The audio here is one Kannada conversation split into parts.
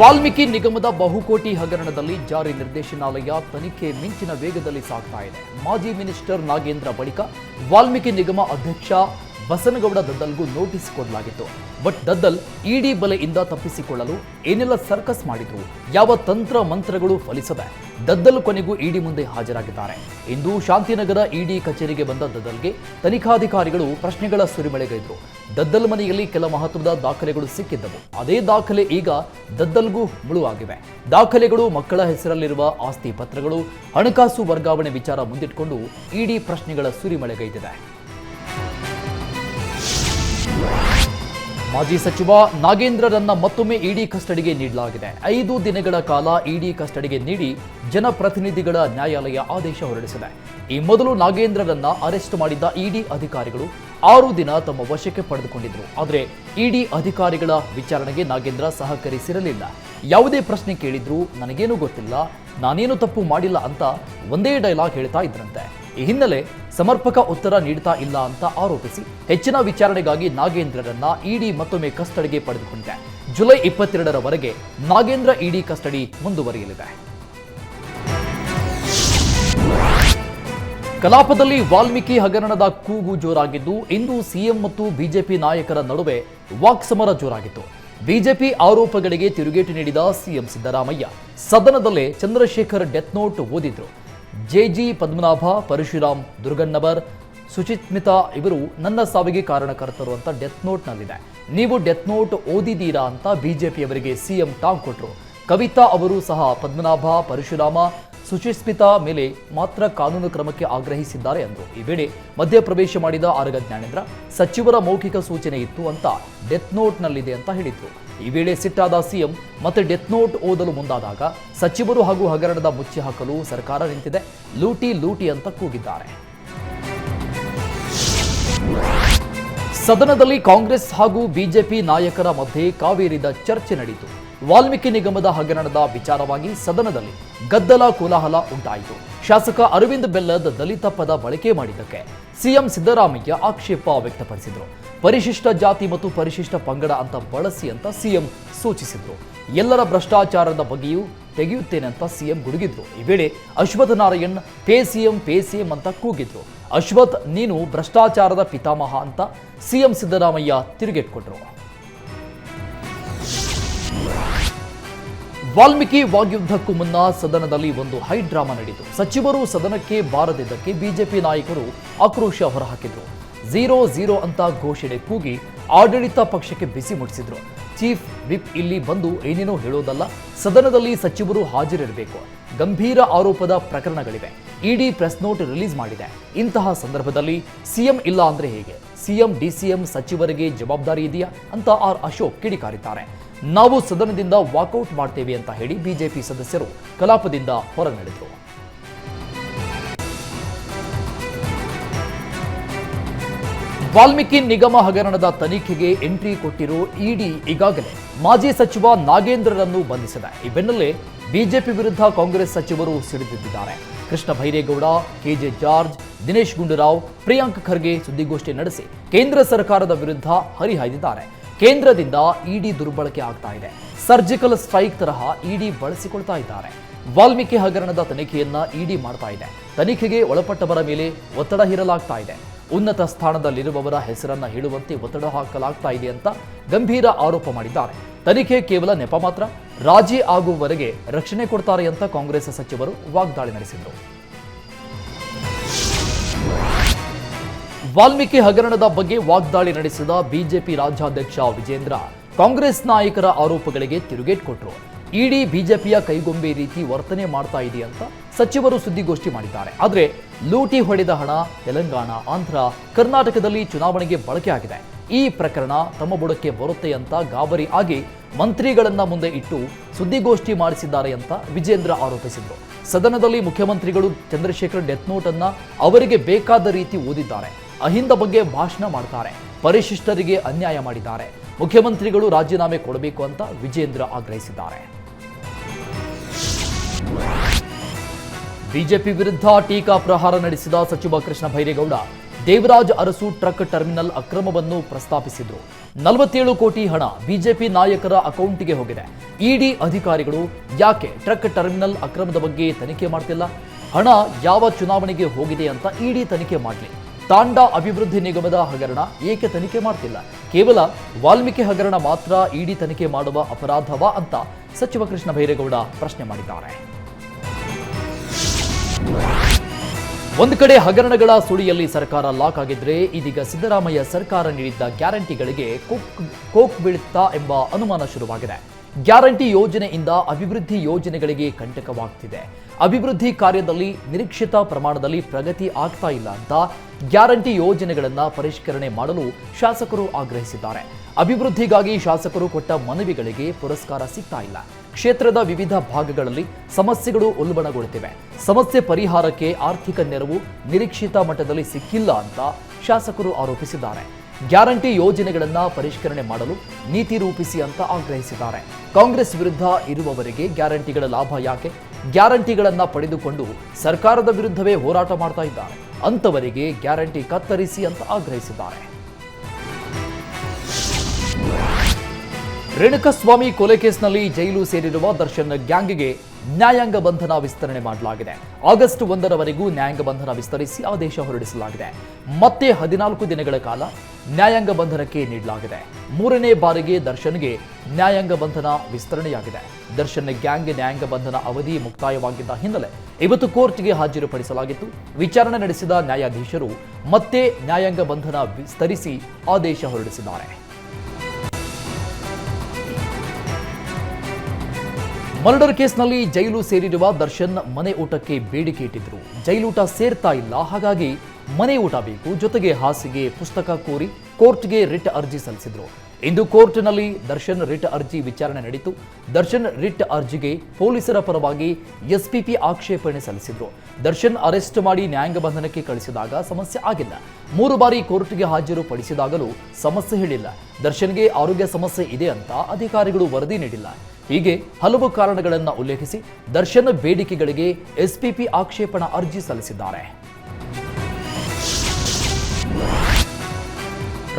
ವಾಲ್ಮೀಕಿ ನಿಗಮದ ಬಹುಕೋಟಿ ಹಗರಣದಲ್ಲಿ ಜಾರಿ ನಿರ್ದೇಶನಾಲಯ ತನಿಖೆ ಮಿಂಚಿನ ವೇಗದಲ್ಲಿ ಸಾಗ್ತಾ ಇದೆ. ಮಾಜಿ ಮಿನಿಸ್ಟರ್ ನಾಗೇಂದ್ರ ಬಳಿಕ ವಾಲ್ಮೀಕಿ ನಿಗಮ ಅಧ್ಯಕ್ಷ ಬಸನಗೌಡ ದದ್ದಲ್ಗೂ ನೋಟಿಸ್ ಕೊಡಲಾಗಿತ್ತು. ಬಟ್ ದದ್ದಲ್ ಇಡಿ ಬಲೆಯಿಂದ ತಪ್ಪಿಸಿಕೊಳ್ಳಲು ಏನೆಲ್ಲ ಸರ್ಕಸ್ ಮಾಡಿದ್ರು, ಯಾವ ತಂತ್ರ ಮಂತ್ರಗಳು ಫಲಿಸದೆ? ದದ್ದಲ್ ಕೊನೆಗೂ ಇಡಿ ಮುಂದೆ ಹಾಜರಾಗಿದ್ದಾರೆ. ಇಂದು ಶಾಂತಿನಗರ ಇಡಿ ಕಚೇರಿಗೆ ಬಂದ ದದ್ದಲ್ಗೆ ತನಿಖಾಧಿಕಾರಿಗಳು ಪ್ರಶ್ನೆಗಳ ಸುರಿಮಳೆಗೈದ್ರು. ದದ್ದಲ್ ಮನೆಯಲ್ಲಿ ಕೆಲ ಮಹತ್ವದ ದಾಖಲೆಗಳು ಸಿಕ್ಕಿದ್ದವು. ಅದೇ ದಾಖಲೆ ಈಗ ದದ್ದಲ್ಗೂ ಮುಳುವಾಗಿವೆ. ದಾಖಲೆಗಳು ಮಕ್ಕಳ ಹೆಸರಲ್ಲಿರುವ ಆಸ್ತಿ ಪತ್ರಗಳು, ಹಣಕಾಸು ವರ್ಗಾವಣೆ ವಿಚಾರ ಮುಂದಿಟ್ಕೊಂಡು ಇಡಿ ಪ್ರಶ್ನೆಗಳ ಸುರಿಮಳೆಗೈದಿದೆ. ಮಾಜಿ ಸಚಿವ ನಾಗೇಂದ್ರರನ್ನ ಮತ್ತೊಮ್ಮೆ ಇಡಿ ಕಸ್ಟಡಿಗೆ ನೀಡಲಾಗಿದೆ. ಐದು ದಿನಗಳ ಕಾಲ ಇಡಿ ಕಸ್ಟಡಿಗೆ ನೀಡಿ ಜನಪ್ರತಿನಿಧಿಗಳ ನ್ಯಾಯಾಲಯ ಆದೇಶ ಹೊರಡಿಸಿದೆ. ಈ ಮೊದಲು ನಾಗೇಂದ್ರರನ್ನ ಅರೆಸ್ಟ್ ಮಾಡಿದ್ದ ಇಡಿ ಅಧಿಕಾರಿಗಳು ಆರು ದಿನ ತಮ್ಮ ವಶಕ್ಕೆ ಪಡೆದುಕೊಂಡಿದ್ರು. ಆದರೆ ಇಡಿ ಅಧಿಕಾರಿಗಳ ವಿಚಾರಣೆಗೆ ನಾಗೇಂದ್ರ ಸಹಕರಿಸಿರಲಿಲ್ಲ. ಯಾವುದೇ ಪ್ರಶ್ನೆ ಕೇಳಿದ್ರು ನನಗೇನು ಗೊತ್ತಿಲ್ಲ, ನಾನೇನು ತಪ್ಪು ಮಾಡಿಲ್ಲ ಅಂತ ಒಂದೇ ಡೈಲಾಗ್ ಹೇಳ್ತಾ ಇದ್ರಂತೆ. ಈ ಹಿನ್ನೆಲೆ ಸಮರ್ಪಕ ಉತ್ತರ ನೀಡ್ತಾ ಇಲ್ಲ ಅಂತ ಆರೋಪಿಸಿ ಹೆಚ್ಚಿನ ವಿಚಾರಣೆಗಾಗಿ ನಾಗೇಂದ್ರರನ್ನ ಇಡಿ ಮತ್ತೊಮ್ಮೆ ಕಸ್ಟಡಿಗೆ ಪಡೆದುಕೊಂಡಿದೆ. ಜುಲೈ ಇಪ್ಪತ್ತೆರಡರವರೆಗೆ ನಾಗೇಂದ್ರ ಇಡಿ ಕಸ್ಟಡಿ ಮುಂದುವರಿಯಲಿದೆ. ಕಲಾಪದಲ್ಲಿ ವಾಲ್ಮೀಕಿ ಹಗರಣದ ಕೂಗು ಜೋರಾಗಿದ್ದು, ಇಂದು ಸಿಎಂ ಮತ್ತು ಬಿಜೆಪಿ ನಾಯಕರ ನಡುವೆ ವಾಕ್ಸಮರ ಜೋರಾಗಿತ್ತು. ಬಿಜೆಪಿ ಆರೋಪಗಳಿಗೆ ತಿರುಗೇಟು ನೀಡಿದ ಸಿಎಂ ಸಿದ್ದರಾಮಯ್ಯ, ಸದನದಲ್ಲೇ ಚಂದ್ರಶೇಖರ್ ಡೆತ್ ನೋಟ್ ಓದಿದ್ರು. ಜೆಜಿ ಪದ್ಮನಾಭ, ಪರಶುರಾಮ್ ದುರ್ಗಣ್ಣವರ್ ಸುಚಿತ್ಮಿತಾ ಇವರು ನನ್ನ ಸಾವಿಗೆ ಕಾರಣಕರ್ತರು ಅಂತ ಡೆತ್ ನೋಟ್ನಲ್ಲಿದೆ ನೀವು ಡೆತ್ ನೋಟ್ ಓದಿದ್ದೀರಾ ಅಂತ ಬಿಜೆಪಿಯವರಿಗೆ ಸಿಎಂ ಟಾಂಗ್ ಕೊಟ್ಟರು ಕವಿತಾ ಅವರು ಸಹ ಪದ್ಮನಾಭ, ಪರಶುರಾಮ ಸುಚಿಸ್ಮಿತಾ ಮೇಲೆ ಮಾತ್ರ ಕಾನೂನು ಕ್ರಮಕ್ಕೆ ಆಗ್ರಹಿಸಿದ್ದಾರೆ ಎಂದು ಈ ವೇಳೆ ಮಧ್ಯಪ್ರವೇಶ ಮಾಡಿದ ಆರಗ ಜ್ಞಾನೇಂದ್ರ, ಸಚಿವರ ಮೌಖಿಕ ಸೂಚನೆ ಇತ್ತು ಅಂತ ಡೆತ್ ನೋಟ್ನಲ್ಲಿದೆ ಅಂತ ಹೇಳಿದ್ರು. ಈ ವೇಳೆ ಸಿಟ್ಟಾದ ಸಿಎಂ, ಮತ್ತೆ ಡೆತ್ ನೋಟ್ ಓದಲು ಮುಂದಾದಾಗ ಸಚಿವರು ಹಾಗೂ ಹಗರಣದ ಮುಚ್ಚಿ ಹಾಕಲು ಸರ್ಕಾರ ನಿಂತಿದೆ, ಲೂಟಿ ಲೂಟಿ ಅಂತ ಕೂಗಿದ್ದಾರೆ. ಸದನದಲ್ಲಿ ಕಾಂಗ್ರೆಸ್ ಹಾಗೂ ಬಿಜೆಪಿ ನಾಯಕರ ಮಧ್ಯೆ ಕಾವೇರಿದ ಚರ್ಚೆ ನಡೆಯಿತು ವಾಲ್ಮೀಕಿ ನಿಗಮದ ಹಗರಣದ ವಿಚಾರವಾಗಿ ಸದನದಲ್ಲಿ ಗದ್ದಲ ಕೋಲಾಹಲ ಉಂಟಾಯಿತು. ಶಾಸಕ ಅರವಿಂದ್ ಬೆಲ್ಲದ್ ದಲಿತ ಪದ ಬಳಕೆ ಮಾಡಿದ್ದಕ್ಕೆ ಸಿಎಂ ಸಿದ್ದರಾಮಯ್ಯ ಆಕ್ಷೇಪ ವ್ಯಕ್ತಪಡಿಸಿದರು. ಪರಿಶಿಷ್ಟ ಜಾತಿ ಮತ್ತು ಪರಿಶಿಷ್ಟ ಪಂಗಡ ಅಂತ ಬಳಸಿ ಅಂತ ಸಿಎಂ ಸೂಚಿಸಿದ್ರು. ಎಲ್ಲರ ಭ್ರಷ್ಟಾಚಾರದ ಬಗ್ಗೆಯೂ ತೆಗೆಯುತ್ತೇನೆ ಅಂತ ಸಿಎಂ ಗುಡುಗಿದ್ರು. ಈ ವೇಳೆ Ashwath Narayan, pay CM pay CM ಅಂತ ಕೂಗಿದ್ರು. ಅಶ್ವಥ್, ನೀನು ಭ್ರಷ್ಟಾಚಾರದ ಪಿತಾಮಹ ಅಂತ ಸಿಎಂ ಸಿದ್ದರಾಮಯ್ಯ ತಿರುಗೇಟ್ಕೊಟ್ರು ವಾಲ್ಮೀಕಿ ವಾಗ್ಯುದ್ಧಕ್ಕೂ ಮುನ್ನ ಸದನದಲ್ಲಿ ಒಂದು ಹೈ ಡ್ರಾಮಾ ನಡೆಯಿತು ಸಚಿವರು ಸದನಕ್ಕೆ ಬಾರದಿದ್ದಕ್ಕೆ ಬಿಜೆಪಿ ನಾಯಕರು ಆಕ್ರೋಶ ಹೊರಹಾಕಿದ್ರು. ಝೀರೋ ಝೀರೋ ಅಂತ ಘೋಷಣೆ ಕೂಗಿ ಆಡಳಿತ ಪಕ್ಷಕ್ಕೆ ಬಿಸಿ ಮುಟ್ಟಿಸಿದ್ರು. ಚೀಫ್ ವಿಪ್ ಇಲ್ಲಿ ಬಂದು ಏನೇನೋ ಹೇಳೋದಲ್ಲ, ಸದನದಲ್ಲಿ ಸಚಿವರು ಹಾಜರಿರಬೇಕು. ಗಂಭೀರ ಆರೋಪದ ಪ್ರಕರಣಗಳಿವೆ. ಇಡಿ ಪ್ರೆಸ್ ನೋಟ್ ರಿಲೀಸ್ ಮಾಡಿದೆ. ಇಂತಹ ಸಂದರ್ಭದಲ್ಲಿ ಸಿಎಂ ಇಲ್ಲ ಅಂದ್ರೆ ಹೇಗೆ? ಸಿಎಂ, ಡಿಸಿಎಂ ಸಚಿವರಿಗೆ ಜವಾಬ್ದಾರಿ ಇದೆಯಾ? ಅಂತ ಆರ್ ಅಶೋಕ್ ಕಿಡಿಕಾರಿದ್ದಾರೆ. ನಾವು ಸದನದಿಂದ ವಾಕೌಟ್ ಮಾಡ್ತೇವೆ ಅಂತ ಹೇಳಿ ಬಿಜೆಪಿ ಸದಸ್ಯರು ಕಲಾಪದಿಂದ ಹೊರನಡೆದರು. ವಾಲ್ಮೀಕಿ ನಿಗಮ ಹಗರಣದ ತನಿಖೆಗೆ ಎಂಟ್ರಿ ಕೊಟ್ಟಿರೋ ಇಡಿ ಈಗಾಗಲೇ ಮಾಜಿ ಸಚಿವ ನಾಗೇಂದ್ರರನ್ನು ಬಂಧಿಸಿದೆ. ಈ ಬೆನ್ನಲ್ಲೇ ಬಿಜೆಪಿ ವಿರುದ್ಧ ಕಾಂಗ್ರೆಸ್ ಸಚಿವರು ಸಿಡಿದಿದ್ದಾರೆ Krishna Byregowda K J George, Dinesh Gundu Rao, Priyank Kharge ಸುದ್ದಿಗೋಷ್ಠಿ ನಡೆಸಿ ಕೇಂದ್ರ ಸರ್ಕಾರದ ವಿರುದ್ಧ ಹರಿಹಾಯ್ದಿದ್ದಾರೆ. ಕೇಂದ್ರದಿಂದ ಇಡಿ ದುರ್ಬಳಕೆ ಆಗ್ತಾ ಇದೆ. ಸರ್ಜಿಕಲ್ ಸ್ಟ್ರೈಕ್ ತರಹ ಇಡಿ ಬಳಸಿಕೊಳ್ತಾ ಇದ್ದಾರೆ. ವಾಲ್ಮೀಕಿ ಹಗರಣದ ತನಿಖೆಯನ್ನ ಇಡಿ ಮಾಡ್ತಾ ಇದೆ. ತನಿಖೆಗೆ ಒಳಪಟ್ಟವರ ಮೇಲೆ ಒತ್ತಡ ಹೇರಲಾಗ್ತಾ ಇದೆ. ಉನ್ನತ ಸ್ಥಾನದಲ್ಲಿರುವವರ ಹೆಸರನ್ನ ಹೇಳುವಂತೆ ಒತ್ತಡ ಹಾಕಲಾಗ್ತಾ ಇದೆ ಅಂತ ಗಂಭೀರ ಆರೋಪ ಮಾಡಿದ್ದಾರೆ. ತನಿಖೆ ಕೇವಲ ನೆಪ ಮಾತ್ರ, ರಾಜಿ ಆಗುವವರೆಗೆ ರಕ್ಷಣೆ ಕೊಡ್ತಾರೆ ಅಂತ ಕಾಂಗ್ರೆಸ್ ಸಚಿವರು ವಾಗ್ದಾಳಿ ನಡೆಸಿದರು. ವಾಲ್ಮೀಕಿ ಹಗರಣದ ಬಗ್ಗೆ ವಾಗ್ದಾಳಿ ನಡೆಸಿದ ಬಿಜೆಪಿ ರಾಜ್ಯಾಧ್ಯಕ್ಷ ವಿಜೇಂದ್ರ, ಕಾಂಗ್ರೆಸ್ ನಾಯಕರ ಆರೋಪಗಳಿಗೆ ತಿರುಗೇಟ್ ಕೊಟ್ಟರು ಇಡಿ ಬಿಜೆಪಿಯ ಕೈಗೊಂಬೆ ರೀತಿ ವರ್ತನೆ ಮಾಡ್ತಾ ಇದೆ ಅಂತ ಸಚಿವರು ಸುದ್ದಿಗೋಷ್ಠಿ ಮಾಡಿದ್ದಾರೆ. ಆದರೆ ಲೂಟಿ ಹೊಡೆದ ಹಣ ತೆಲಂಗಾಣ, ಆಂಧ್ರ, ಕರ್ನಾಟಕದಲ್ಲಿ ಚುನಾವಣೆಗೆ ಬಳಕೆ ಆಗಿದೆ. ಈ ಪ್ರಕರಣ ತಮ್ಮ ಬುಡಕ್ಕೆ ಬರುತ್ತೆ ಅಂತ ಗಾಬರಿ ಆಗಿ ಮಂತ್ರಿಗಳನ್ನ ಮುಂದೆ ಇಟ್ಟು ಸುದ್ದಿಗೋಷ್ಠಿ ಮಾಡಿಸಿದ್ದಾರೆ ಅಂತ ವಿಜೇಂದ್ರ ಆರೋಪಿಸಿದರು. ಸದನದಲ್ಲಿ ಮುಖ್ಯಮಂತ್ರಿಗಳು ಚಂದ್ರಶೇಖರ್ ಡೆತ್ ನೋಟ್ ಅನ್ನ ಅವರಿಗೆ ಬೇಕಾದ ರೀತಿ ಓದಿದ್ದಾರೆ. ಅಹಿಂದ ಬಗ್ಗೆ ಭಾಷಣ ಮಾಡ್ತಾರೆ. ಪರಿಶಿಷ್ಟರಿಗೆ ಅನ್ಯಾಯ ಮಾಡಿದ್ದಾರೆ. ಮುಖ್ಯಮಂತ್ರಿಗಳು ರಾಜೀನಾಮೆ ಕೊಡಬೇಕು ಅಂತ ವಿಜೇಂದ್ರ ಆಗ್ರಹಿಸಿದ್ದಾರೆ. ಬಿಜೆಪಿ ವಿರುದ್ಧ ಟೀಕಾ ಪ್ರಹಾರ ನಡೆಸಿದ ಸಚಿವ ಕೃಷ್ಣ ಭೈರೇಗೌಡ, ದೇವರಾಜ್ ಅರಸು ಟ್ರಕ್ ಟರ್ಮಿನಲ್ ಅಕ್ರಮವನ್ನು ಪ್ರಸ್ತಾಪಿಸಿದ್ರು. ನಲವತ್ತೇಳು ಕೋಟಿ ಹಣ ಬಿಜೆಪಿ ನಾಯಕರ ಅಕೌಂಟ್ಗೆ ಹೋಗಿದೆ. ಇಡಿ ಅಧಿಕಾರಿಗಳು, ಯಾಕೆ ಟ್ರಕ್ ಟರ್ಮಿನಲ್ ಅಕ್ರಮದ ಬಗ್ಗೆ ತನಿಖೆ ಮಾಡ್ತಿಲ್ಲ? ಹಣ ಯಾವ ಚುನಾವಣೆಗೆ ಹೋಗಿದೆ ಅಂತ ಇಡಿ ತನಿಖೆ ಮಾಡಲಿ. ತಾಂಡಾ ಅಭಿವೃದ್ಧಿ ನಿಗಮದ ಹಗರಣ ಏಕೆ ತನಿಖೆ ಮಾಡ್ತಿಲ್ಲ? ಕೇವಲ ವಾಲ್ಮೀಕಿ ಹಗರಣ ಮಾತ್ರ ಇಡಿ ತನಿಖೆ ಮಾಡುವ ಅಪರಾಧವಾ ಅಂತ ಸಚಿವ ಕೃಷ್ಣ ಬೈರೇಗೌಡ ಪ್ರಶ್ನೆ ಮಾಡಿದ್ದಾರೆ. ಒಂದು ಕಡೆ ಹಗರಣಗಳ ಸುಳಿಯಲ್ಲಿ ಸರ್ಕಾರ ಲಾಕ್ ಆಗಿದ್ರೆ ಇದೀಗ ಸಿದ್ದರಾಮಯ್ಯ ಸರ್ಕಾರ ನೀಡಿದ್ದ ಗ್ಯಾರಂಟಿಗಳಿಗೆ ಕೋಕ್ ಕೋಕ್ ಬೀಳುತ್ತಾ ಎಂಬ ಅನುಮಾನ ಶುರುವಾಗಿದೆ. ಗ್ಯಾರಂಟಿ ಯೋಜನೆಯಿಂದ ಅಭಿವೃದ್ಧಿ ಯೋಜನೆಗಳಿಗೆ ಕಂಟಕವಾಗ್ತಿದೆ. ಅಭಿವೃದ್ಧಿ ಕಾರ್ಯದಲ್ಲಿ ನಿರೀಕ್ಷಿತ ಪ್ರಮಾಣದಲ್ಲಿ ಪ್ರಗತಿ ಆಗ್ತಾ ಇಲ್ಲ ಅಂತ ಗ್ಯಾರಂಟಿ ಯೋಜನೆಗಳನ್ನು ಪರಿಷ್ಕರಣೆ ಮಾಡಲು ಶಾಸಕರು ಆಗ್ರಹಿಸಿದ್ದಾರೆ. ಅಭಿವೃದ್ಧಿಗಾಗಿ ಶಾಸಕರು ಕೊಟ್ಟ ಮನವಿಗಳಿಗೆ ಪುರಸ್ಕಾರ ಸಿಗ್ತಾ ಇಲ್ಲ. ಕ್ಷೇತ್ರದ ವಿವಿಧ ಭಾಗಗಳಲ್ಲಿ ಸಮಸ್ಯೆಗಳು ಉಲ್ಬಣಗೊಳ್ಳುತ್ತಿವೆ. ಸಮಸ್ಯೆ ಪರಿಹಾರಕ್ಕೆ ಆರ್ಥಿಕ ನೆರವು ನಿರೀಕ್ಷಿತ ಮಟ್ಟದಲ್ಲಿ ಸಿಕ್ಕಿಲ್ಲ ಅಂತ ಶಾಸಕರು ಆರೋಪಿಸಿದ್ದಾರೆ. ಗ್ಯಾರಂಟಿ ಯೋಜನೆಗಳನ್ನ ಪರಿಷ್ಕರಣೆ ಮಾಡಲು ನೀತಿ ರೂಪಿಸಿ ಅಂತ ಆಗ್ರಹಿಸಿದ್ದಾರೆ. ಕಾಂಗ್ರೆಸ್ ವಿರುದ್ಧ ಇರುವವರಿಗೆ ಗ್ಯಾರಂಟಿಗಳ ಲಾಭ ಯಾಕೆ? ಗ್ಯಾರಂಟಿಗಳನ್ನ ಪಡೆದುಕೊಂಡು ಸರ್ಕಾರದ ವಿರುದ್ಧವೇ ಹೋರಾಟ ಮಾಡ್ತಾ ಇದ್ದಾರೆ. ಅಂತವರಿಗೆ ಗ್ಯಾರಂಟಿ ಕತ್ತರಿಸಿ ಅಂತ ಆಗ್ರಹಿಸಿದ್ದಾರೆ. ರೇಣುಕಸ್ವಾಮಿ ಕೊಲೆ ಕೇಸ್ನಲ್ಲಿ ಜೈಲು ಸೇರಿರುವ ದರ್ಶನ್ ಗ್ಯಾಂಗ್ಗೆ ನ್ಯಾಯಾಂಗ ಬಂಧನ ವಿಸ್ತರಣೆ ಮಾಡಲಾಗಿದೆ. ಆಗಸ್ಟ್ ಒಂದರವರೆಗೂ ನ್ಯಾಯಾಂಗ ಬಂಧನ ವಿಸ್ತರಿಸಿ ಆದೇಶ ಹೊರಡಿಸಲಾಗಿದೆ. ಮತ್ತೆ ಹದಿನಾಲ್ಕು ದಿನಗಳ ಕಾಲ ನ್ಯಾಯಾಂಗ ಬಂಧನಕ್ಕೆ ನೀಡಲಾಗಿದೆ. ಮೂರನೇ ಬಾರಿಗೆ ದರ್ಶನ್ಗೆ ನ್ಯಾಯಾಂಗ ಬಂಧನ ವಿಸ್ತರಣೆಯಾಗಿದೆ. ದರ್ಶನ್ ಗ್ಯಾಂಗ್ ನ್ಯಾಯಾಂಗ ಬಂಧನ ಅವಧಿ ಮುಕ್ತಾಯವಾಗಿದ್ದ ಹಿನ್ನೆಲೆ ಇವತ್ತು ಕೋರ್ಟ್ಗೆ ಹಾಜರುಪಡಿಸಲಾಗಿತ್ತು. ವಿಚಾರಣೆ ನಡೆಸಿದ ನ್ಯಾಯಾಧೀಶರು ಮತ್ತೆ ನ್ಯಾಯಾಂಗ ಬಂಧನ ವಿಸ್ತರಿಸಿ ಆದೇಶ ಹೊರಡಿಸಿದ್ದಾರೆ. ಮರ್ಡರ್ ಕೇಸ್ನಲ್ಲಿ ಜೈಲು ಸೇರಿರುವ ದರ್ಶನ್ ಮನೆ ಊಟಕ್ಕೆ ಬೇಡಿಕೆ ಇಟ್ಟಿದ್ರು. ಜೈಲೂಟ ಸೇರ್ತಾ ಇಲ್ಲ, ಹಾಗಾಗಿ ಮನೆ ಊಟ ಬೇಕು, ಜೊತೆಗೆ ಹಾಸಿಗೆ, ಪುಸ್ತಕ ಕೋರಿ ಕೋರ್ಟ್ಗೆ ರಿಟ್ ಅರ್ಜಿ ಸಲ್ಲಿಸಿದ್ರು. ಇಂದು ಕೋರ್ಟ್ನಲ್ಲಿ ದರ್ಶನ್ ರಿಟ್ ಅರ್ಜಿ ವಿಚಾರಣೆ ನಡೆಯಿತು ದರ್ಶನ್ ರಿಟ್ ಅರ್ಜಿಗೆ ಪೊಲೀಸರ ಪರವಾಗಿ ಎಸ್ಪಿಪಿ ಆಕ್ಷೇಪಣೆ ಸಲ್ಲಿಸಿದ್ರು. ದರ್ಶನ್ ಅರೆಸ್ಟ್ ಮಾಡಿ ನ್ಯಾಯಾಂಗ ಬಂಧನಕ್ಕೆ ಕಳಿಸಿದಾಗ ಸಮಸ್ಯೆ ಆಗಿಲ್ಲ. ಮೂರು ಬಾರಿ ಕೋರ್ಟ್ಗೆ ಹಾಜರು ಪಡಿಸಿದಾಗಲೂ ಸಮಸ್ಯೆ ಹೇಳಿಲ್ಲ. ದರ್ಶನ್ಗೆ ಆರೋಗ್ಯ ಸಮಸ್ಯೆ ಇದೆ ಅಂತ ಅಧಿಕಾರಿಗಳು ವರದಿ ನೀಡಿಲ್ಲ. ಹೀಗೆ ಹಲವು ಕಾರಣಗಳನ್ನು ಉಲ್ಲೇಖಿಸಿ ದರ್ಶನ ಬೇಡಿಕೆಗಳಿಗೆ ಎಸ್ಪಿಪಿ ಆಕ್ಷೇಪಣಾ ಅರ್ಜಿ ಸಲ್ಲಿಸಿದ್ದಾರೆ.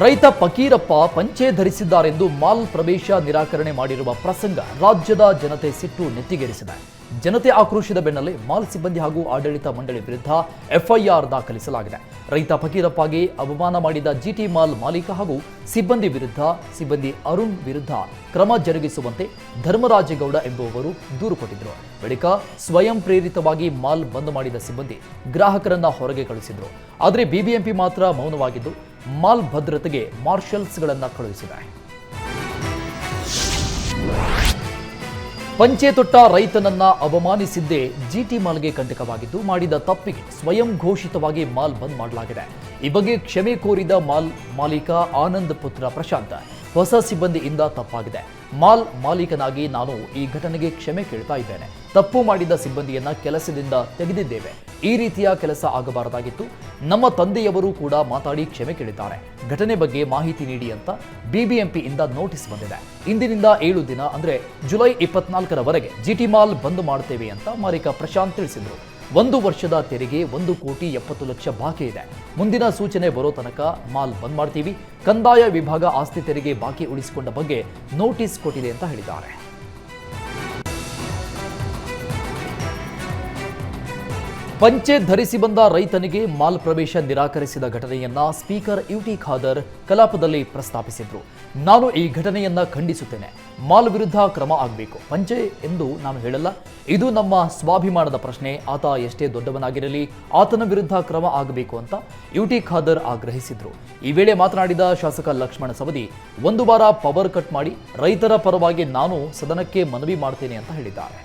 ರೈತ ಫಕೀರಪ್ಪ ಪಂಚೆ ಧರಿಸಿದ್ದಾರೆಂದು ಮಾಲ್ ಪ್ರವೇಶ ನಿರಾಕರಣೆ ಮಾಡಿರುವ ಪ್ರಸಂಗ ರಾಜ್ಯದ ಜನತೆ ಸಿಟ್ಟು ನೆತ್ತಿಗೇರಿಸಿದೆ. ಜನತೆ ಆಕ್ರೋಶದ ಬೆನ್ನಲ್ಲೇ ಮಾಲ್ ಸಿಬ್ಬಂದಿ ಹಾಗೂ ಆಡಳಿತ ಮಂಡಳಿ ವಿರುದ್ಧ ಎಫ್ಐಆರ್ ದಾಖಲಿಸಲಾಗಿದೆ. ರೈತ ಫಕೀರಪ್ಪಗೆ ಅವಮಾನ ಮಾಡಿದ ಜಿಟಿ ಮಾಲ್ ಮಾಲೀಕ ಹಾಗೂ ಸಿಬ್ಬಂದಿ ವಿರುದ್ಧ, ಸಿಬ್ಬಂದಿ ಅರುಣ್ ವಿರುದ್ಧ ಕ್ರಮ ಜರುಗಿಸುವಂತೆ ಧರ್ಮರಾಜೇಗೌಡ ಎಂಬುವವರು ದೂರು ಕೊಟ್ಟಿದ್ದರು. ಬಳಿಕ ಸ್ವಯಂ ಪ್ರೇರಿತವಾಗಿ ಮಾಲ್ ಬಂದ್ ಮಾಡಿದ ಸಿಬ್ಬಂದಿ ಗ್ರಾಹಕರನ್ನ ಹೊರಗೆ ಕಳುಹಿಸಿದ್ರು ಆದರೆ ಬಿಬಿಎಂಪಿ ಮಾತ್ರ ಮೌನವಾಗಿದ್ದು, ಮಾಲ್ ಭದ್ರತೆಗೆ ಮಾರ್ಷಲ್ಸ್ಗಳನ್ನ ಕಳುಹಿಸಿದೆ ಪಂಚೆ ತೊಟ್ಟ ರೈತನನ್ನ ಅವಮಾನಿಸಿದ್ದೇ ಜಿಟಿ ಮಾಲ್ಗೆ ಕಂಟಕವಾಗಿದ್ದು ಮಾಡಿದ ತಪ್ಪಿಗೆ ಸ್ವಯಂ ಘೋಷಿತವಾಗಿ ಮಾಲ್ ಬಂದ್ ಮಾಡಲಾಗಿದೆ. ಈ ಬಗ್ಗೆ ಕ್ಷಮೆ ಕೋರಿದ ಮಾಲ್ ಮಾಲೀಕ ಆನಂದ್ ಪುತ್ರ ಪ್ರಶಾಂತ್, ಹೊಸ ಸಿಬ್ಬಂದಿಯಿಂದ ತಪ್ಪಾಗಿದೆ. ಮಾಲ್ ಮಾಲೀಕನಾಗಿ ನಾನು ಈ ಘಟನೆಗೆ ಕ್ಷಮೆ ಕೇಳ್ತಾ ಇದ್ದೇನೆ. ತಪ್ಪು ಮಾಡಿದ ಸಿಬ್ಬಂದಿಯನ್ನ ಕೆಲಸದಿಂದ ತೆಗೆದಿದ್ದೇವೆ. ಈ ರೀತಿಯ ಕೆಲಸ ಆಗಬಾರದಾಗಿತ್ತು. ನಮ್ಮ ತಂದೆಯವರು ಕೂಡ ಮಾತಾಡಿ ಕ್ಷಮೆ ಕೇಳಿದ್ದಾರೆ. ಘಟನೆ ಬಗ್ಗೆ ಮಾಹಿತಿ ನೀಡಿ ಅಂತ ಬಿಬಿಎಂಪಿಯಿಂದ ನೋಟಿಸ್ ಬಂದಿದೆ. ಇಂದಿನಿಂದ ಏಳು ದಿನ, ಅಂದ್ರೆ ಜುಲೈ ಇಪ್ಪತ್ನಾಲ್ಕರವರೆಗೆ ಜಿಟಿ ಮಾಲ್ ಬಂದ್ ಮಾಡುತ್ತೇವೆ ಅಂತ ಮಾಲೀಕ ಪ್ರಶಾಂತ್ ತಿಳಿಸಿದರು. ಒಂದು ವರ್ಷದ ತೆರಿಗೆ ಒಂದು ಕೋಟಿ ಎಪ್ಪತ್ತು ಲಕ್ಷ ಬಾಕಿ ಇದೆ. ಮುಂದಿನ ಸೂಚನೆ ಬರೋ ತನಕ ಮಾಲ್ ಬಂದ್ ಮಾಡ್ತೀವಿ. ಕಂದಾಯ ವಿಭಾಗ ಆಸ್ತಿ ತೆರಿಗೆ ಬಾಕಿ ಉಳಿಸಿಕೊಂಡ ಬಗ್ಗೆ ನೋಟಿಸ್ ಕೊಟ್ಟಿದೆ ಅಂತ ಹೇಳಿದ್ದಾರೆ. ಪಂಚೆ ಧರಿಸಿ ಬಂದ ರೈತನಿಗೆ ಮಾಲ್ ಪ್ರವೇಶ ನಿರಾಕರಿಸಿದ ಘಟನೆಯನ್ನ ಸ್ಪೀಕರ್ ಯುಟಿ ಖಾದರ್ ಕಲಾಪದಲ್ಲಿ ಪ್ರಸ್ತಾಪಿಸಿದ್ರು. ನಾನು ಈ ಘಟನೆಯನ್ನ ಖಂಡಿಸುತ್ತೇನೆ. ಮಾಲ್ ವಿರುದ್ಧ ಕ್ರಮ ಆಗಬೇಕು. ಪಂಚೆ ಎಂದು ನಾನು ಹೇಳಲ್ಲ. ಇದು ನಮ್ಮ ಸ್ವಾಭಿಮಾನದ ಪ್ರಶ್ನೆ. ಆತ ಎಷ್ಟೇ ದೊಡ್ಡವನಾಗಿರಲಿ ಆತನ ವಿರುದ್ಧ ಕ್ರಮ ಆಗಬೇಕು ಅಂತ ಯುಟಿ ಖಾದರ್ ಆಗ್ರಹಿಸಿದ್ರು. ಈ ವೇಳೆ ಮಾತನಾಡಿದ ಶಾಸಕ ಲಕ್ಷ್ಮಣ ಸವದಿ, ಒಂದು ವಾರ ಪವರ್ ಕಟ್ ಮಾಡಿ ರೈತರ ಪರವಾಗಿ ನಾನು ಸದನಕ್ಕೆ ಮನವಿ ಮಾಡ್ತೇನೆ ಅಂತ ಹೇಳಿದ್ದಾರೆ.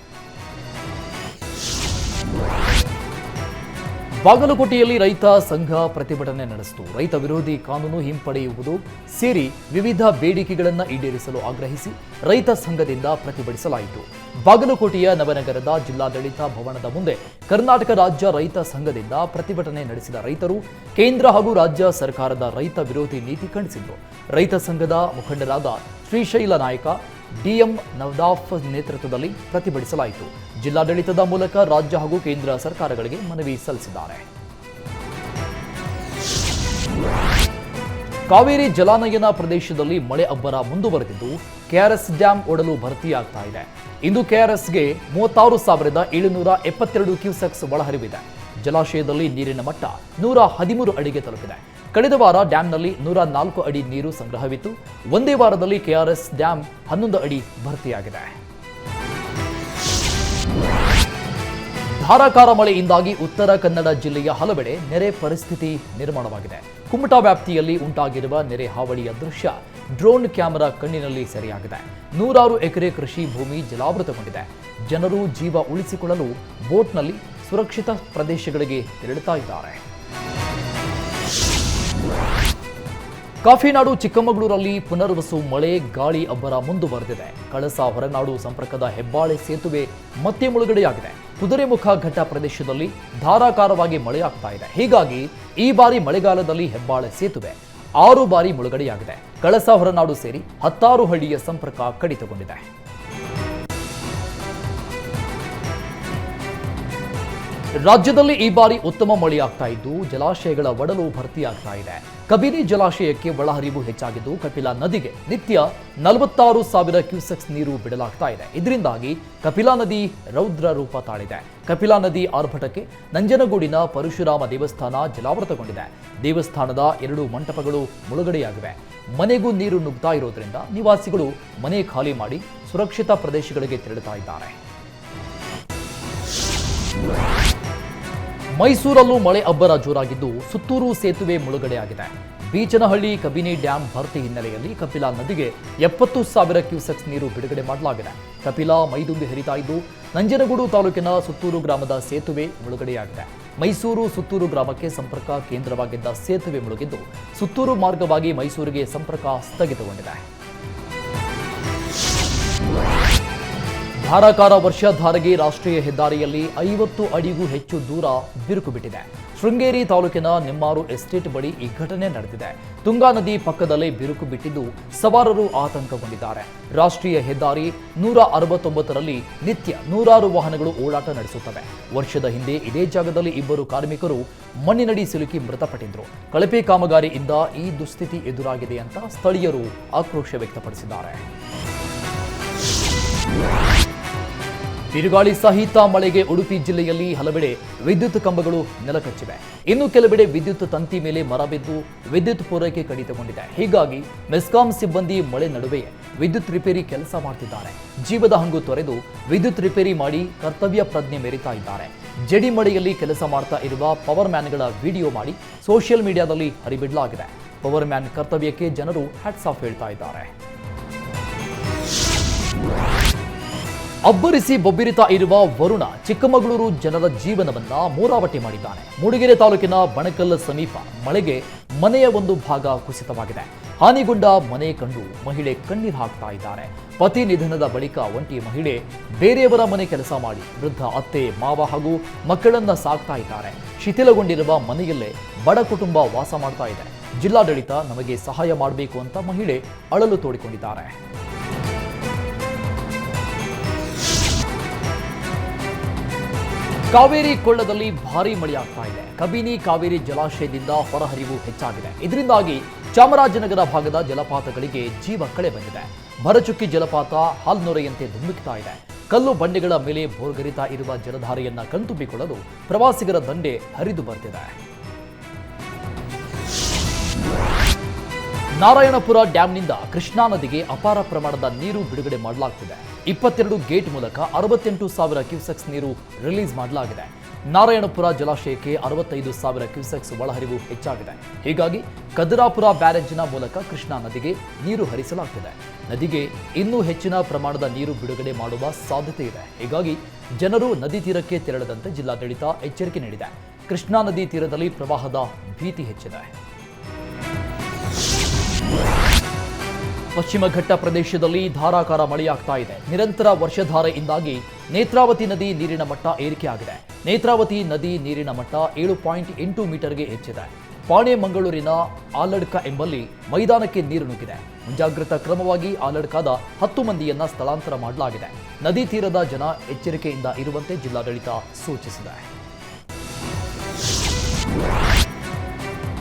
ಬಾಗಲಕೋಟೆಯಲ್ಲಿ ರೈತ ಸಂಘ ಪ್ರತಿಭಟನೆ ನಡೆಸಿತು. ರೈತ ವಿರೋಧಿ ಕಾನೂನು ಹಿಂಪಡೆಯುವುದು ಸೇರಿ ವಿವಿಧ ಬೇಡಿಕೆಗಳನ್ನು ಈಡೇರಿಸಲು ಆಗ್ರಹಿಸಿ ರೈತ ಸಂಘದಿಂದ ಪ್ರತಿಭಟಿಸಲಾಯಿತು. ಬಾಗಲಕೋಟೆಯ ನವನಗರದ ಜಿಲ್ಲಾಡಳಿತ ಭವನದ ಮುಂದೆ ಕರ್ನಾಟಕ ರಾಜ್ಯ ರೈತ ಸಂಘದಿಂದ ಪ್ರತಿಭಟನೆ ನಡೆಸಿದ ರೈತರು ಕೇಂದ್ರ ಹಾಗೂ ರಾಜ್ಯ ಸರ್ಕಾರದ ರೈತ ವಿರೋಧಿ ನೀತಿ ಖಂಡಿಸಿದರು. ರೈತ ಸಂಘದ ಮುಖಂಡರಾದ ಶ್ರೀಶೈಲ ನಾಯಕ, ಡಿಎಂ ನವದಾಫ್ ನೇತೃತ್ವದಲ್ಲಿ ಪ್ರತಿಭಟಿಸಲಾಯಿತು. ಜಿಲ್ಲಾಡಳಿತದ ಮೂಲಕ ರಾಜ್ಯ ಹಾಗೂ ಕೇಂದ್ರ ಸರ್ಕಾರಗಳಿಗೆ ಮನವಿ ಸಲ್ಲಿಸಿದ್ದಾರೆ. ಕಾವೇರಿ ಜಲಾನಯನ ಪ್ರದೇಶದಲ್ಲಿ ಮಳೆ ಅಬ್ಬರ ಮುಂದುವರೆದಿದ್ದು, ಕೆಆರ್ಎಸ್ ಡ್ಯಾಂ ಒಡಲು ಭರ್ತಿಯಾಗ್ತಾ ಇದೆ. ಇಂದು ಕೆಆರ್ಎಸ್ಗೆ ಮೂವತ್ತಾರು ಸಾವಿರದ ಏಳುನೂರ ಎಪ್ಪತ್ತೆರಡು ಕ್ಯೂಸೆಕ್ಸ್ ಒಳಹರಿವಿದೆ. ಜಲಾಶಯದಲ್ಲಿ ನೀರಿನ ಮಟ್ಟ ನೂರ ಹದಿಮೂರು ಅಡಿಗೆ ತಲುಪಿದೆ. ಕಳೆದ ವಾರ ಡ್ಯಾಂನಲ್ಲಿ ನೂರ ನಾಲ್ಕು ಅಡಿ ನೀರು ಸಂಗ್ರಹವಿತ್ತು. ಒಂದೇ ವಾರದಲ್ಲಿ ಕೆಆರ್ಎಸ್ ಡ್ಯಾಂ ಹನ್ನೊಂದು ಅಡಿ ಭರ್ತಿಯಾಗಿದೆ. ಧಾರಾಕಾರ ಮಳೆಯಿಂದಾಗಿ ಉತ್ತರ ಕನ್ನಡ ಜಿಲ್ಲೆಯ ಹಲವೆಡೆ ನೆರೆ ಪರಿಸ್ಥಿತಿ ನಿರ್ಮಾಣವಾಗಿದೆ. ಕುಮಟಾ ವ್ಯಾಪ್ತಿಯಲ್ಲಿ ಉಂಟಾಗಿರುವ ನೆರೆ ಹಾವಳಿಯ ದೃಶ್ಯ ಡ್ರೋನ್ ಕ್ಯಾಮೆರಾ ಕಣ್ಣಿನಲ್ಲಿ ಸೆರೆಯಾಗಿದೆ. ನೂರಾರು ಎಕರೆ ಕೃಷಿ ಭೂಮಿ ಜಲಾವೃತಗೊಂಡಿದೆ. ಜನರು ಜೀವ ಉಳಿಸಿಕೊಳ್ಳಲು ಬೋಟ್ನಲ್ಲಿ ಸುರಕ್ಷಿತ ಪ್ರದೇಶಗಳಿಗೆ ತೆರಳುತ್ತಾ ಇದ್ದಾರೆ. ಕಾಫಿನಾಡು ಚಿಕ್ಕಮಗಳೂರಲ್ಲಿ ಪುನರ್ವಸು ಮಳೆ, ಗಾಳಿ ಅಬ್ಬರ ಮುಂದುವರೆದಿದೆ. ಕಳಸ ಹೊರನಾಡು ಸಂಪರ್ಕದ ಹೆಬ್ಬಾಳೆ ಸೇತುವೆ ಮತ್ತೆ ಮುಳುಗಡೆಯಾಗಿದೆ. ಕುದುರೆಮುಖ ಘಟ್ಟ ಪ್ರದೇಶದಲ್ಲಿ ಧಾರಾಕಾರವಾಗಿ ಮಳೆಯಾಗ್ತಾ ಇದೆ. ಹೀಗಾಗಿ ಈ ಬಾರಿ ಮಳೆಗಾಲದಲ್ಲಿ ಹೆಬ್ಬಾಳೆ ಸೇತುವೆ ಆರು ಬಾರಿ ಮುಳುಗಡೆಯಾಗಿದೆ. ಕಳಸ ಹೊರನಾಡು ಸೇರಿ ಹತ್ತಾರು ಹಳ್ಳಿಯ ಸಂಪರ್ಕ ಕಡಿತಗೊಂಡಿದೆ. ರಾಜ್ಯದಲ್ಲಿ ಈ ಬಾರಿ ಉತ್ತಮ ಮಳೆಯಾಗ್ತಾ ಇದ್ದು, ಜಲಾಶಯಗಳ ಒಡಲು ಭರ್ತಿಯಾಗ್ತಾ ಇದೆ. ಕಬಿನಿ ಜಲಾಶಯಕ್ಕೆ ಒಳಹರಿವು ಹೆಚ್ಚಾಗಿದ್ದು, ಕಪಿಲಾ ನದಿಗೆ ನಿತ್ಯ ನಲವತ್ತಾರು ಸಾವಿರ ಕ್ಯೂಸೆಕ್ಸ್ ನೀರು ಬಿಡಲಾಗ್ತಾ ಇದೆ. ಇದರಿಂದಾಗಿ ಕಪಿಲಾ ನದಿ ರೌದ್ರ ರೂಪ ತಾಳಿದೆ. ಕಪಿಲಾ ನದಿ ಆರ್ಭಟಕ್ಕೆ ನಂಜನಗೂಡಿನ ಪರಶುರಾಮ ದೇವಸ್ಥಾನ ಜಲಾವೃತಗೊಂಡಿದೆ. ದೇವಸ್ಥಾನದ ಎರಡು ಮಂಟಪಗಳು ಮುಳುಗಡೆಯಾಗಿವೆ. ಮನೆಗೂ ನೀರು ನುಗ್ತಾ ಇರೋದ್ರಿಂದ ನಿವಾಸಿಗಳು ಮನೆ ಖಾಲಿ ಮಾಡಿ ಸುರಕ್ಷಿತ ಪ್ರದೇಶಗಳಿಗೆ ತೆರಳುತ್ತಾ ಇದ್ದಾರೆ. ಮೈಸೂರಲ್ಲೂ ಮಳೆ ಅಬ್ಬರ ಜೋರಾಗಿದ್ದು ಸುತ್ತೂರು ಸೇತುವೆ ಮುಳುಗಡೆಯಾಗಿದೆ. ಬೀಚನಹಳ್ಳಿ ಕಬಿನಿ ಡ್ಯಾಂ ಭರ್ತಿ ಹಿನ್ನೆಲೆಯಲ್ಲಿ ಕಪಿಲಾ ನದಿಗೆ ಎಪ್ಪತ್ತು ಸಾವಿರ ಕ್ಯೂಸೆಕ್ಸ್ ನೀರು ಬಿಡುಗಡೆ ಮಾಡಲಾಗಿದೆ. ಕಪಿಲಾ ಮೈದುಂಬಿ ಹರಿತಾ ಇದ್ದು ನಂಜನಗೂಡು ತಾಲೂಕಿನ ಸುತ್ತೂರು ಗ್ರಾಮದ ಸೇತುವೆ ಮುಳುಗಡೆಯಾಗಿದೆ. ಮೈಸೂರು ಸುತ್ತೂರು ಗ್ರಾಮಕ್ಕೆ ಸಂಪರ್ಕ ಕೇಂದ್ರವಾಗಿದ್ದ ಸೇತುವೆ ಮುಳುಗಿದ್ದು ಸುತ್ತೂರು ಮಾರ್ಗವಾಗಿ ಮೈಸೂರಿಗೆ ಸಂಪರ್ಕ ಸ್ಥಗಿತಗೊಂಡಿದೆ. ಧಾರಾಕಾರ ವರ್ಷಧಾರೆಗೆ ರಾಷ್ಟ್ರೀಯ ಹೆದ್ದಾರಿಯಲ್ಲಿ ಐವತ್ತು ಅಡಿಗೂ ಹೆಚ್ಚು ದೂರ ಬಿರುಕು ಬಿಟ್ಟಿದೆ. ಶೃಂಗೇರಿ ತಾಲೂಕಿನ ನೆಮ್ಮಾರು ಎಸ್ಟೇಟ್ ಬಳಿ ಈ ಘಟನೆ ನಡೆದಿದೆ. ತುಂಗಾ ನದಿ ಪಕ್ಕದಲ್ಲೇ ಬಿರುಕು ಬಿಟ್ಟಿದ್ದು ಸವಾರರು ಆತಂಕಗೊಂಡಿದ್ದಾರೆ. ರಾಷ್ಟ್ರೀಯ ಹೆದ್ದಾರಿ ನೂರ ಅರವತ್ತೊಂಬತ್ತರಲ್ಲಿ ನಿತ್ಯ ನೂರಾರು ವಾಹನಗಳು ಓಡಾಟ ನಡೆಸುತ್ತವೆ. ವರ್ಷದ ಹಿಂದೆ ಇದೇ ಜಾಗದಲ್ಲಿ ಇಬ್ಬರು ಕಾರ್ಮಿಕರು ಮಣ್ಣಿನಡಿ ಸಿಲುಕಿ ಮೃತಪಟ್ಟಿದ್ರು. ಕಳಪೆ ಕಾಮಗಾರಿಯಿಂದ ಈ ದುಸ್ಥಿತಿ ಎದುರಾಗಿದೆ ಅಂತ ಸ್ಥಳೀಯರು ಆಕ್ರೋಶ ವ್ಯಕ್ತಪಡಿಸಿದ್ದಾರೆ. ಬಿರುಗಾಳಿ ಸಹಿತ ಮಳೆಗೆ ಉಡುಪಿ ಜಿಲ್ಲೆಯಲ್ಲಿ ಹಲವೆಡೆ ವಿದ್ಯುತ್ ಕಂಬಗಳು ನೆಲಕಚ್ಚಿವೆ. ಇನ್ನು ಕೆಲವೆಡೆ ವಿದ್ಯುತ್ ತಂತಿ ಮೇಲೆ ಮರ ಬಿದ್ದು ವಿದ್ಯುತ್ ಪೂರೈಕೆ ಕಡಿತಗೊಂಡಿದೆ. ಹೀಗಾಗಿ ಮೆಸ್ಕಾಂ ಸಿಬ್ಬಂದಿ ಮಳೆ ನಡುವೆಯೇ ವಿದ್ಯುತ್ ರಿಪೇರಿ ಕೆಲಸ ಮಾಡ್ತಿದ್ದಾರೆ. ಜೀವದ ಹಂಗು ತೊರೆದು ವಿದ್ಯುತ್ ರಿಪೇರಿ ಮಾಡಿ ಕರ್ತವ್ಯ ಪ್ರಜ್ಞೆ ಮೆರಿತಾ ಇದ್ದಾರೆ. ಜಡಿ ಮಳೆಯಲ್ಲಿ ಕೆಲಸ ಮಾಡ್ತಾ ಇರುವ ಪವರ್ ಮ್ಯಾನ್ಗಳ ವಿಡಿಯೋ ಮಾಡಿ ಸೋಷಿಯಲ್ ಮೀಡಿಯಾದಲ್ಲಿ ಹರಿಬಿಡಲಾಗಿದೆ. ಪವರ್ ಮ್ಯಾನ್ ಕರ್ತವ್ಯಕ್ಕೆ ಜನರು ಹ್ಯಾಟ್ಸ್ ಆಫ್ ಹೇಳ್ತಾ ಇದ್ದಾರೆ. ಅಬ್ಬರಿಸಿ ಬೊಬ್ಬಿರಿತಾ ಇರುವ ವರುಣ ಚಿಕ್ಕಮಗಳೂರು ಜನರ ಜೀವನವನ್ನ ಮೂರಾವಟಿ ಮಾಡಿದ್ದಾನೆ. ಮೂಡಿಗೆರೆ ತಾಲೂಕಿನ ಬಣಕಲ್ ಸಮೀಪ ಮಳೆಗೆ ಮನೆಯ ಒಂದು ಭಾಗ ಕುಸಿತವಾಗಿದೆ. ಹಾನಿಗೊಂಡ ಮನೆ ಕಂಡು ಮಹಿಳೆ ಕಣ್ಣೀರು ಹಾಕ್ತಾ ಇದ್ದಾರೆ. ಪತಿ ನಿಧನದ ಬಳಿಕ ಒಂಟಿ ಮಹಿಳೆ ಬೇರೆಯವರ ಮನೆ ಕೆಲಸ ಮಾಡಿ ವೃದ್ಧ ಅತ್ತೆ, ಮಾವ ಹಾಗೂ ಮಕ್ಕಳನ್ನ ಸಾಕ್ತಾ ಇದ್ದಾರೆ. ಶಿಥಿಲಗೊಂಡಿರುವ ಮನೆಯಲ್ಲೇ ಬಡ ಕುಟುಂಬ ವಾಸ ಮಾಡ್ತಾ ಇದೆ. ಜಿಲ್ಲಾಡಳಿತ ನಮಗೆ ಸಹಾಯ ಮಾಡಬೇಕು ಅಂತ ಮಹಿಳೆ ಅಳಲು ತೋಡಿಕೊಂಡಿದ್ದಾರೆ. ಕಾವೇರಿ ಕೊಳ್ಳದಲ್ಲಿ ಭಾರಿ ಮಳೆಯಾಗ್ತಾ ಇದೆ. ಕಬಿನಿ ಕಾವೇರಿ ಜಲಾಶಯದಿಂದ ಹೊರಹರಿವು ಹೆಚ್ಚಾಗಿದೆ. ಇದರಿಂದಾಗಿ ಚಾಮರಾಜನಗರ ಭಾಗದ ಜಲಪಾತಗಳಿಗೆ ಜೀವ ಕಳೆ ಬಂದಿದೆ. ಭರಚುಕ್ಕಿ ಜಲಪಾತ ಹಾಲ್ನೊರೆಯಂತೆ ಧುಮ್ಮಿಕ್ತಾ ಇದೆ. ಕಲ್ಲು ಬಂಡೆಗಳ ಮೇಲೆ ಭೋರ್ಗರಿತಾ ಇರುವ ಜಲಧಾರೆಯನ್ನ ಕಣ್ತುಂಬಿಕೊಳ್ಳಲು ಪ್ರವಾಸಿಗರ ದಂಡೆ ಹರಿದು ಬರ್ತಿದೆ. ನಾರಾಯಣಪುರ ಡ್ಯಾಂನಿಂದ ಕೃಷ್ಣಾ ನದಿಗೆ ಅಪಾರ ಪ್ರಮಾಣದ ನೀರು ಬಿಡುಗಡೆ ಮಾಡಲಾಗ್ತಿದೆ. ಇಪ್ಪತ್ತೆರಡು ಗೇಟ್ ಮೂಲಕ ಅರವತ್ತೆಂಟು ಸಾವಿರ ಕ್ಯೂಸೆಕ್ಸ್ ನೀರು ರಿಲೀಸ್ ಮಾಡಲಾಗಿದೆ. ನಾರಾಯಣಪುರ ಜಲಾಶಯಕ್ಕೆ ಅರವತ್ತೈದು ಸಾವಿರ ಕ್ಯೂಸೆಕ್ಸ್ ಒಳಹರಿವು ಹೆಚ್ಚಾಗಿದೆ. ಹೀಗಾಗಿ ಕದರಾಪುರ ಬ್ಯಾರೇಜಿನ ಮೂಲಕ ಕೃಷ್ಣಾ ನದಿಗೆ ನೀರು ಹರಿಸಲಾಗುತ್ತಿದೆ ನದಿಗೆ ಇನ್ನೂ ಹೆಚ್ಚಿನ ಪ್ರಮಾಣದ ನೀರು ಬಿಡುಗಡೆ ಮಾಡುವ ಸಾಧ್ಯತೆ ಇದೆ. ಹೀಗಾಗಿ ಜನರು ನದಿ ತೀರಕ್ಕೆ ತೆರಳದಂತೆ ಜಿಲ್ಲಾಡಳಿತ ಎಚ್ಚರಿಕೆ ನೀಡಿದೆ. ಕೃಷ್ಣಾ ನದಿ ತೀರದಲ್ಲಿ ಪ್ರವಾಹದ ಭೀತಿ ಹೆಚ್ಚಿದೆ. ಪಶ್ಚಿಮ ಘಟ್ಟ ಪ್ರದೇಶದಲ್ಲಿ ಧಾರಾಕಾರ ಮಳೆಯಾಗ್ತಾ ಇದೆ. ನಿರಂತರ ವರ್ಷಧಾರೆಯಿಂದಾಗಿ ನೇತ್ರಾವತಿ ನದಿ ನೀರಿನ ಮಟ್ಟ ಏರಿಕೆಯಾಗಿದೆ. ನೇತ್ರಾವತಿ ನದಿ ನೀರಿನ ಮಟ್ಟ ಏಳು ಪಾಯಿಂಟ್ ಎಂಟು ಮೀಟರ್ಗೆ ಹೆಚ್ಚಿದೆ. ಪಾಣೆ ಮಂಗಳೂರಿನ ಆಲಡ್ಕ ಎಂಬಲ್ಲಿ ಮೈದಾನಕ್ಕೆ ನೀರು ನುಗ್ಗಿದೆ. ಮುಂಜಾಗ್ರತಾ ಕ್ರಮವಾಗಿ ಆಲಡ್ಕಾದ ಹತ್ತು ಮಂದಿಯನ್ನ ಸ್ಥಳಾಂತರ ಮಾಡಲಾಗಿದೆ. ನದಿ ತೀರದ ಜನ ಎಚ್ಚರಿಕೆಯಿಂದ ಇರುವಂತೆ ಜಿಲ್ಲಾಡಳಿತ ಸೂಚಿಸಿದೆ.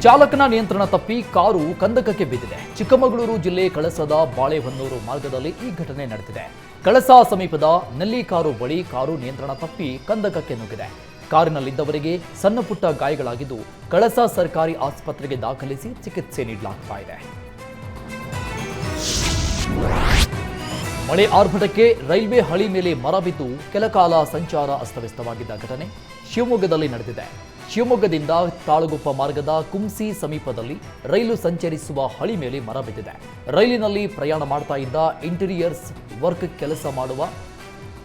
ಚಾಲಕನ ನಿಯಂತ್ರಣ ತಪ್ಪಿ ಕಾರು ಕಂದಕಕ್ಕೆ ಬಿದ್ದಿದೆ. ಚಿಕ್ಕಮಗಳೂರು ಜಿಲ್ಲೆ ಕಳಸದ ಬಾಳೆಹೊನ್ನೂರು ಮಾರ್ಗದಲ್ಲಿ ಈ ಘಟನೆ ನಡೆದಿದೆ. ಕಳಸ ಸಮೀಪದ ನಲ್ಲಿ ಕಾರು ಬಳಿ ಕಾರು ನಿಯಂತ್ರಣ ತಪ್ಪಿ ಕಂದಕಕ್ಕೆ ನುಗ್ಗಿದೆ. ಕಾರಿನಲ್ಲಿದ್ದವರಿಗೆ ಸಣ್ಣ ಪುಟ್ಟ ಗಾಯಗಳಾಗಿದ್ದು ಕಳಸ ಸರ್ಕಾರಿ ಆಸ್ಪತ್ರೆಗೆ ದಾಖಲಿಸಿ ಚಿಕಿತ್ಸೆ ನೀಡಲಾಗ್ತಾ ಇದೆ. ಮಳೆ ಆರ್ಭಟಕ್ಕೆ ರೈಲ್ವೆ ಹಳಿ ಮೇಲೆ ಮರ ಬಿದ್ದು ಕೆಲಕಾಲ ಸಂಚಾರ ಅಸ್ತವ್ಯಸ್ತವಾಗಿದ್ದ ಘಟನೆ ಶಿವಮೊಗ್ಗದಲ್ಲಿ ನಡೆದಿದೆ. ಶಿವಮೊಗ್ಗದಿಂದ ತಾಳಗುಪ್ಪ ಮಾರ್ಗದ ಕುಂಸಿ ಸಮೀಪದಲ್ಲಿ ರೈಲು ಸಂಚರಿಸುವ ಹಳಿ ಮೇಲೆ ಮರ ಬಿದ್ದಿದೆ. ರೈಲಿನಲ್ಲಿ ಪ್ರಯಾಣ ಮಾಡ್ತಾ ಇದ್ದ ಇಂಟೀರಿಯರ್ಸ್ ವರ್ಕ್ ಕೆಲಸ ಮಾಡುವ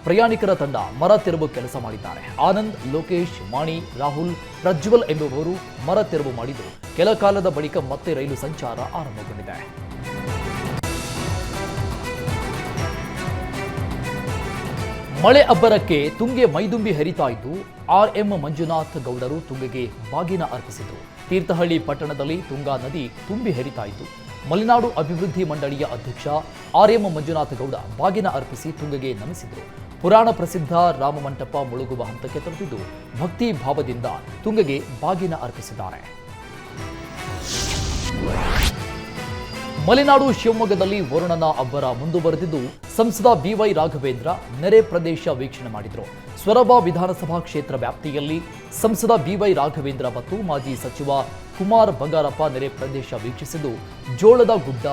ಪ್ರಯಾಣಿಕರ ತಂಡ ಮರ ತೆರವು ಕೆಲಸ ಮಾಡಿದ್ದಾರೆ. ಆನಂದ್, ಲೋಕೇಶ್, ಮಾಣಿ, ರಾಹುಲ್, ಪ್ರಜ್ವಲ್ ಎಂಬುವವರು ಮರ ತೆರವು ಮಾಡಿದ್ದು, ಕೆಲ ಕಾಲದ ಬಳಿಕ ಮತ್ತೆ ರೈಲು ಸಂಚಾರ ಆರಂಭಗೊಂಡಿದೆ. ಮಳೆ ಅಬ್ಬರಕ್ಕೆ ತುಂಗೆ ಮೈದುಂಬಿ ಹರಿತಾ ಇದ್ದು ಆರ್ ಎಂ ಮಂಜುನಾಥ್ ಗೌಡರು ತುಂಗೆಗೆ ಬಾಗಿನ ಅರ್ಪಿಸಿದರು. ತೀರ್ಥಹಳ್ಳಿ ಪಟ್ಟಣದಲ್ಲಿ ತುಂಗಾ ನದಿ ತುಂಬಿ ಹರಿತಾ ಇದ್ದು ಮಲೆನಾಡು ಅಭಿವೃದ್ಧಿ ಮಂಡಳಿಯ ಅಧ್ಯಕ್ಷ ಆರ್ ಎಂ ಮಂಜುನಾಥ ಗೌಡ ಬಾಗಿನ ಅರ್ಪಿಸಿ ತುಂಗೆಗೆ ನಮಿಸಿದರು. ಪುರಾಣ ಪ್ರಸಿದ್ಧ ರಾಮಮಂಟಪ ಮುಳುಗುವ ಹಂತಕ್ಕೆ ತಲುಪಿದ್ದು, ಭಕ್ತಿ ಭಾವದಿಂದ ತುಂಗೆಗೆ ಬಾಗಿನ ಅರ್ಪಿಸಿದ್ದಾರೆ. ಮಲೆನಾಡು ಶಿವಮೊಗ್ಗದಲ್ಲಿ ವರುಣನ ಅಬ್ಬರ ಮುಂದುವರೆದಿದ್ದು ಸಂಸದ ಬಿವೈ ರಾಘವೇಂದ್ರ ನೆರೆ ಪ್ರದೇಶ ವೀಕ್ಷಣೆ ಮಾಡಿದರು. ಸೊರಬ ವಿಧಾನಸಭಾ ಕ್ಷೇತ್ರ ವ್ಯಾಪ್ತಿಯಲ್ಲಿ ಸಂಸದ ಬಿವೈ ರಾಘವೇಂದ್ರ ಮತ್ತು ಮಾಜಿ ಸಚಿವ ಕುಮಾರ್ ಬಂಗಾರಪ್ಪ ನೆರೆ ಪ್ರದೇಶ ವೀಕ್ಷಿಸಿದ್ದು, ಜೋಳದ ಗುಡ್ಡ,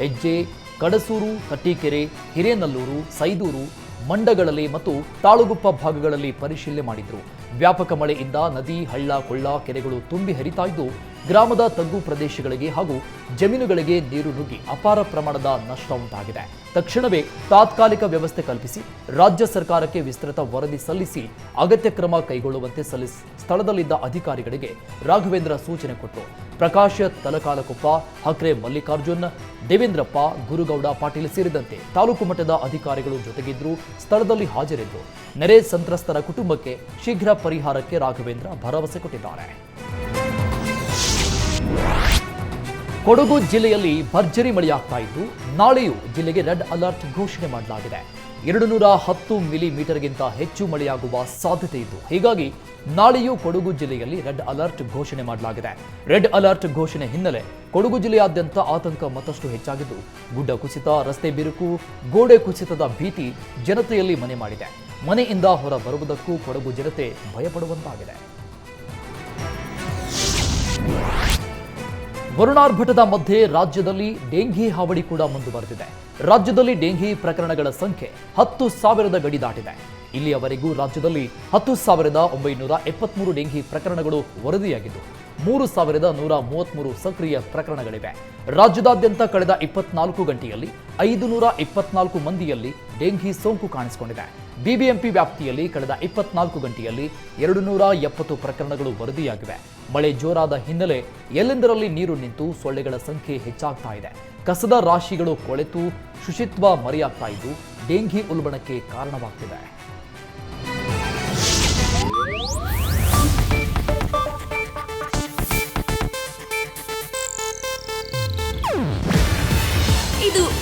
ಹೆಜ್ಜೆ, ಕಡಸೂರು, ಕಟ್ಟಿಕೆರೆ, ಹಿರೇನಲ್ಲೂರು, ಸೈದೂರು ಮಂಡಗಳಲ್ಲಿ ಮತ್ತು ತಾಳುಗುಪ್ಪ ಭಾಗಗಳಲ್ಲಿ ಪರಿಶೀಲನೆ ಮಾಡಿದರು. ವ್ಯಾಪಕ ಮಳೆಯಿಂದ ನದಿ, ಹಳ್ಳ, ಕೊಳ್ಳ ಕೆರೆಗಳು ತುಂಬಿ ಹರಿತಾ ಇದ್ದು ಗ್ರಾಮದ ತಗ್ಗು ಪ್ರದೇಶಗಳಿಗೆ ಹಾಗೂ ಜಮೀನುಗಳಿಗೆ ನೀರು ನುಗ್ಗಿ ಅಪಾರ ಪ್ರಮಾಣದ ನಷ್ಟ ಉಂಟಾಗಿದೆ. ತಕ್ಷಣವೇ ತಾತ್ಕಾಲಿಕ ವ್ಯವಸ್ಥೆ ಕಲ್ಪಿಸಿ ರಾಜ್ಯ ಸರ್ಕಾರಕ್ಕೆ ವಿಸ್ತೃತ ವರದಿ ಸಲ್ಲಿಸಿ ಅಗತ್ಯ ಕ್ರಮ ಕೈಗೊಳ್ಳುವಂತೆ ಸಲ್ಲಿಸಿ, ಸ್ಥಳದಲ್ಲಿದ್ದ ಅಧಿಕಾರಿಗಳಿಗೆ ರಾಘವೇಂದ್ರ ಸೂಚನೆ ಕೊಟ್ಟರು. ಪ್ರಕಾಶ, ತಲಕಾಲಕೊಪ್ಪ, ಹಕ್ರೆ ಮಲ್ಲಿಕಾರ್ಜುನ್, ದೇವೇಂದ್ರಪ್ಪ, ಗುರುಗೌಡ ಪಾಟೀಲ್ ಸೇರಿದಂತೆ ತಾಲೂಕು ಮಟ್ಟದ ಅಧಿಕಾರಿಗಳು ಜೊತೆಗಿದ್ರು ಸ್ಥಳದಲ್ಲಿ ಹಾಜರಿದ್ದರು ನೆರೆ ಸಂತ್ರಸ್ತರ ಕುಟುಂಬಕ್ಕೆ ಶೀಘ್ರ ಪರಿಹಾರಕ್ಕೆ ರಾಘವೇಂದ್ರ ಭರವಸೆ ಕೊಟ್ಟಿದ್ದಾರೆ. ಕೊಡಗು ಜಿಲ್ಲೆಯಲ್ಲಿ ಭರ್ಜರಿ ಮಳೆಯಾಗ್ತಾ ಇದ್ದು, ನಾಳೆಯೂ ಜಿಲ್ಲೆಗೆ ರೆಡ್ ಅಲರ್ಟ್ ಘೋಷಣೆ ಮಾಡಲಾಗಿದೆ. ಎರಡು ನೂರ ಹತ್ತು ಮಿಲಿಮೀಟರ್ಗಿಂತ ಹೆಚ್ಚು ಮಳೆಯಾಗುವ ಸಾಧ್ಯತೆ ಇದ್ದು, ಹೀಗಾಗಿ ನಾಳೆಯೂ ಕೊಡಗು ಜಿಲ್ಲೆಯಲ್ಲಿ ರೆಡ್ ಅಲರ್ಟ್ ಘೋಷಣೆ ಮಾಡಲಾಗಿದೆ. ರೆಡ್ ಅಲರ್ಟ್ ಘೋಷಣೆ ಹಿನ್ನೆಲೆ ಕೊಡಗು ಜಿಲ್ಲೆಯಾದ್ಯಂತ ಆತಂಕ ಮತ್ತಷ್ಟು ಹೆಚ್ಚಾಗಿದ್ದು, ಗುಡ್ಡ ಕುಸಿತ, ರಸ್ತೆ ಬಿರುಕು, ಗೋಡೆ ಕುಸಿತದ ಭೀತಿ ಜನತೆಯಲ್ಲಿ ಮನೆ ಮಾಡಿದೆ. ಮನೆಯಿಂದ ಹೊರ ಬರುವುದಕ್ಕೂ ಕೊಡಗು ಜನತೆ ಭಯಪಡುವಂತಾಗಿದೆ. ವರುಣಾರ್ಭಟದ ಮಧ್ಯೆ ರಾಜ್ಯದಲ್ಲಿ ಡೆಂಘಿ ಹಾವಳಿ ಕೂಡ ಮುಂದುವರೆದಿದೆ ರಾಜ್ಯದಲ್ಲಿ ಡೆಂಘಿ ಪ್ರಕರಣಗಳ ಸಂಖ್ಯೆ ಹತ್ತು ಸಾವಿರದ ಗಡಿ ದಾಟಿದೆ. ಇಲ್ಲಿಯವರೆಗೂ ರಾಜ್ಯದಲ್ಲಿ ಹತ್ತು ಸಾವಿರದ ಒಂಬೈನೂರ ಎಪ್ಪತ್ಮೂರು ಡೆಂಘಿ ಪ್ರಕರಣಗಳು ವರದಿಯಾಗಿದ್ದು ಮೂರು ಸಾವಿರದ ನೂರ ಮೂವತ್ಮೂರು ಸಕ್ರಿಯ ಪ್ರಕರಣಗಳಿವೆ. ರಾಜ್ಯದಾದ್ಯಂತ ಕಳೆದ ಇಪ್ಪತ್ನಾಲ್ಕು ಗಂಟೆಯಲ್ಲಿ ಐದು ನೂರ ಇಪ್ಪತ್ನಾಲ್ಕು ಮಂದಿಯಲ್ಲಿ ಡೆಂಘಿ ಸೋಂಕು ಕಾಣಿಸಿಕೊಂಡಿದೆ. ಬಿಬಿಎಂಪಿ ವ್ಯಾಪ್ತಿಯಲ್ಲಿ ಕಳೆದ ಇಪ್ಪತ್ನಾಲ್ಕು ಗಂಟೆಯಲ್ಲಿ ಎರಡು ನೂರ ಎಪ್ಪತ್ತು ಪ್ರಕರಣಗಳು ವರದಿಯಾಗಿವೆ. ಮಳೆ ಜೋರಾದ ಹಿನ್ನೆಲೆ ಎಲ್ಲೆಂದರಲ್ಲಿ ನೀರು ನಿಂತು ಸೊಳ್ಳೆಗಳ ಸಂಖ್ಯೆ ಹೆಚ್ಚಾಗ್ತಾ ಇದೆ. ಕಸದ ರಾಶಿಗಳು ಕೊಳೆತು, ಶುಚಿತ್ವ ಮರೆಯಾಗ್ತಾ ಇದ್ದು, ಡೆಂಘಿ ಉಲ್ಬಣಕ್ಕೆ ಕಾರಣವಾಗ್ತಿದೆ.